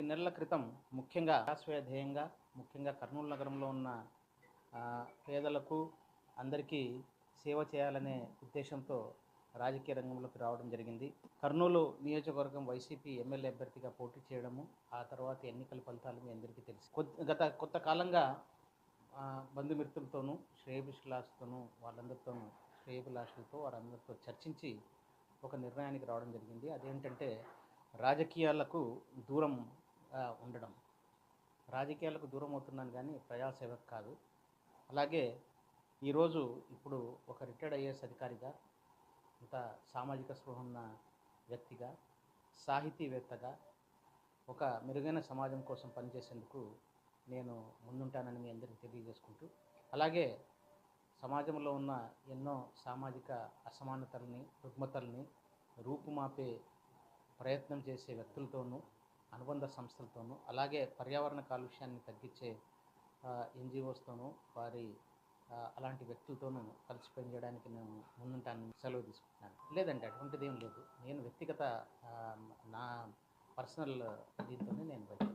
ఈ నెలల క్రితం ముఖ్యంగా ధ్యేయంగా ముఖ్యంగా కర్నూలు నగరంలో ఉన్న పేదలకు అందరికీ సేవ చేయాలనే ఉద్దేశంతో రాజకీయ రంగంలోకి రావడం జరిగింది. కర్నూలు నియోజకవర్గం వైసీపీ ఎమ్మెల్యే అభ్యర్థిగా పోటీ చేయడము ఆ తర్వాత ఎన్నికల ఫలితాలు మీ అందరికీ తెలుసు. కొద్ది- గత కొత్త కాలంగా బంధుమిత్రులతోనూ శ్రేయభిలాషతోనూ వాళ్ళందరితోనూ శ్రేయభిలాషులతో వారందరితో చర్చించి ఒక నిర్ణయానికి రావడం జరిగింది. అదేంటంటే రాజకీయాలకు దూరం ఉండడం. రాజకీయాలకు దూరం అవుతున్నాను కానీ ప్రజాసేవకు కాదు. అలాగే ఈరోజు ఇప్పుడు ఒక రిటైర్డ్ ఐఏఎస్ అధికారిగా ఇంత సామాజిక స్పృహ ఉన్న వ్యక్తిగా సాహితీవేత్తగా ఒక మెరుగైన సమాజం కోసం పనిచేసేందుకు నేను ముందుంటానని మీ అందరికీ తెలియజేసుకుంటూ అలాగే సమాజంలో ఉన్న ఎన్నో సామాజిక అసమానతల్ని రుగ్మతల్ని రూపుమాపే ప్రయత్నం చేసే వ్యక్తులతోనూ అనుబంధ సంస్థలతోనూ అలాగే పర్యావరణ కాలుష్యాన్ని తగ్గించే ఎన్జిఓస్తోనూ వారి అలాంటి వ్యక్తులతోనూ కలిసి పనిచేయడానికి నేను ముందుంటాను సెలవు తీసుకుంటున్నాను. లేదంటే అటువంటిది ఏం లేదు. నేను వ్యక్తిగత నా పర్సనల్ దీంతోనే నేను బయటకు